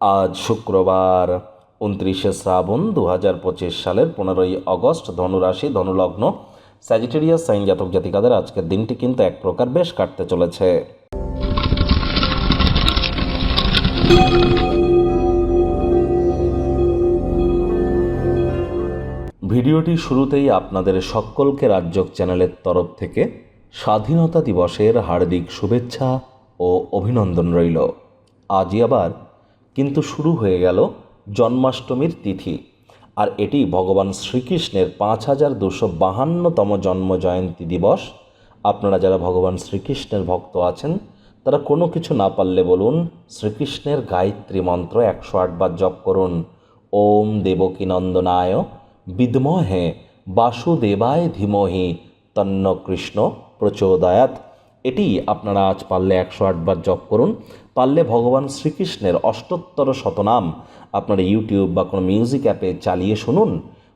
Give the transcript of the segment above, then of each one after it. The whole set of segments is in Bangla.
আজ শুক্রবার উনত্রিশে শ্রাবণ দু হাজার পঁচিশ সালের পনেরোই আগস্ট ধনুরাশি ধনুলগ্ন স্যাজিটেরিয়াস সাইন জাতক জাতিকাদের আজকের দিনটি কিন্তু এক প্রকার বেশ কাটতে চলেছে। ভিডিওটি শুরুতেই আপনাদের সকলকে রাজ্যক চ্যানেলের তরফ থেকে স্বাধীনতা দিবসের হার্দিক শুভেচ্ছা ও অভিনন্দন রইল। আজই আবার কিন্তু শুরু হয়ে গেল জন্মাষ্টমীর তিথি। আর এটি ভগবান শ্রীকৃষ্ণের পাঁচ হাজার দুশো বাহান্নতম জন্ম জয়ন্তী দিবস। আপনারা যারা ভগবান শ্রীকৃষ্ণের ভক্ত আছেন, তারা কোনো কিছু না পারলে বলুন, শ্রীকৃষ্ণের গায়ত্রী মন্ত্র একশো আটবার জপ করুন। ওম দেবকী নন্দনায় বিদ্মহে বাসুদেবায় ধীমহি তন্ন কৃষ্ণ প্রচোদয়াত এটি আপনারা আজ পারলে একশো আটবার জপ করুন, পারলে ভগবান শ্রীকৃষ্ণের অষ্টোত্তর শতনাম আপনারা ইউটিউব বা কোনো মিউজিক অ্যাপে চালিয়ে শুনুন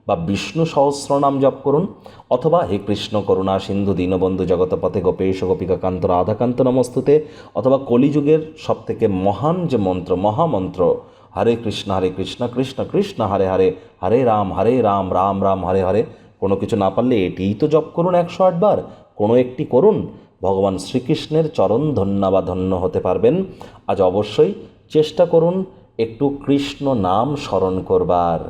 বা বিষ্ণু সহস্রনাম জপ করুন অথবা হে কৃষ্ণ করুণা সিন্ধু দীনবন্ধু জগতপথে গোপেশ গোপিকা কান্ত রাধাকান্ত নমস্তুতে অথবা কলিযুগের সবথেকে মহান যে মন্ত্র, মহামন্ত্র, হরে কৃষ্ণ হরে কৃষ্ণ কৃষ্ণ কৃষ্ণ, হরে হরে হরে রাম হরে রাম রাম রাম, হরে হরে, কোনো কিছু না পারলে এটিই তো জপ করুন একশো আটবার, কোনো একটি করুন ভগবান শ্রীকৃষ্ণের চরণ ধন্য বা ধন্য হতে পারবেন। আজ অবশ্যই চেষ্টা করুন একটু কৃষ্ণ নাম স্মরণ করবার।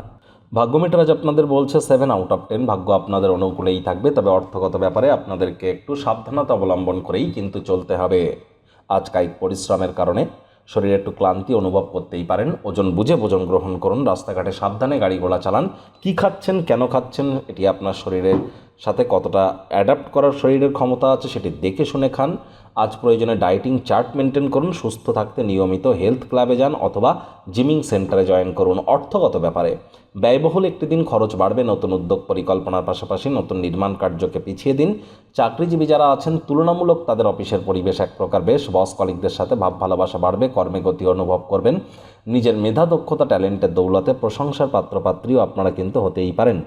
ভাগ্যমিটার আজ আপনাদের বলছে সেভেন আউট অফ টেন ভাগ্য আপনাদের অনুকূলেই থাকবে, তবে অর্থগত ব্যাপারে আপনাদেরকে একটু সাবধানতা অবলম্বন করেই কিন্তু চলতে হবে। আজ কায়িক পরিশ্রমের কারণে শরীরে একটু ক্লান্তি অনুভব করতেই পারেন। ওজন বুঝে ভোজন গ্রহণ করুন। রাস্তাঘাটে সাবধানে গাড়ি ঘোড়া চালান। কি খাচ্ছেন, কেন খাচ্ছেন, এটি আপনার শরীরের সাথে কতটা অ্যাডাপ্ট করার শরীরের ক্ষমতা আছে সেটি দেখে শুনে খান। আজ প্রয়োজনে ডায়েটিং চার্ট মেনটেন করুন, সুস্থ থাকতে নিয়মিত হেলথ ক্লাবে যান অথবা জিমিং সেন্টারে জয়েন করুন। অর্থগত ব্যাপারে, ব্যয়বহুল একটি দিন খরচ বাড়বে, নতুন উদ্যোগ পরিকল্পনার পাশাপাশি নতুন নির্মাণ কার্যকে পিছিয়ে দিন। চাকরিজীবী যারা আছেন, তুলনামূলক তাদের অফিসের পরিবেশ এক প্রকার, বেশ বস কলিকদের সাথে ভাব ভালোবাসা বাড়বে, কর্মে গতি অনুভব করবেন। নিজের মেধা, দক্ষতা, ট্যালেন্টের দৌলতে প্রশংসার পাত্রপাত্রীও আপনারা কিন্তু হতেই পারেন।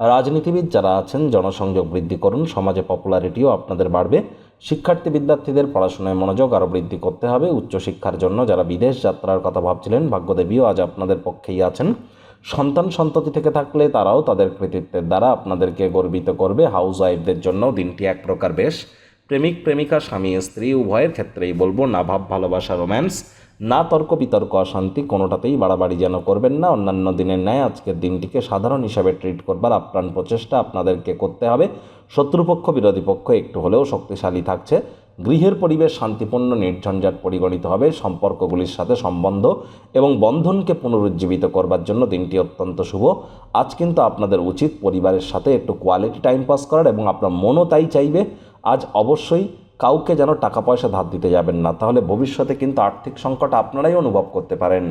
রাজনীতিবিদ যারা আছেন, জনসংযোগ বৃদ্ধি করুন, সমাজে পপুলারিটিও আপনাদের বাড়বে। শিক্ষার্থী বিদ্যার্থীদের পড়াশোনায় মনোযোগ আরও বৃদ্ধি করতে হবে। উচ্চশিক্ষার জন্য যারা বিদেশ যাত্রার কথা ভাবছিলেন, ভাগ্যদেবীও আজ আপনাদের পক্ষেই আছেন। সন্তান সন্ততি থেকে থাকলে তারাও তাদের কৃতিত্বের দ্বারা আপনাদেরকে গর্বিত করবে। হাউস ওয়াইফদের জন্য দিনটি এক প্রকার বেশ। প্রেমিক, প্রেমিকা, স্বামী, স্ত্রী, উভয়ের ক্ষেত্রেই বলব, না ভাব, ভালোবাসা, রোম্যান্স। না তর্ক, বিতর্ক, অশান্তি কোনোটাতেই বাড়াবাড়ি যেন করবেন না। অন্যান্য দিনের ন্যায় আজকের দিনটিকে সাধারণ হিসাবে ট্রিট করবার আপ্রাণ প্রচেষ্টা আপনাদেরকে করতে হবে। শত্রুপক্ষ, বিরোধী পক্ষ একটু হলেও শক্তিশালী থাকছে। গৃহের পরিবেশ শান্তিপূর্ণ, নির্ঝঞ্ঝাট পরিগণিত হবে। সম্পর্কগুলির সাথে সম্বন্ধ এবং বন্ধনকে পুনরুজ্জীবিত করবার জন্য দিনটি অত্যন্ত শুভ। আজ কিন্তু আপনাদের উচিত পরিবারের সাথে একটু কোয়ালিটি টাইম পাস করার এবং আপনার মনও তাই চাইবে। আজ অবশ্যই কাউকে যেন টাকা পয়সা ধার দিতে যাবেন না, তাহলে ভবিষ্যতে কিন্তু আর্থিক সংকট আপনারাই অনুভব করতে পারেন।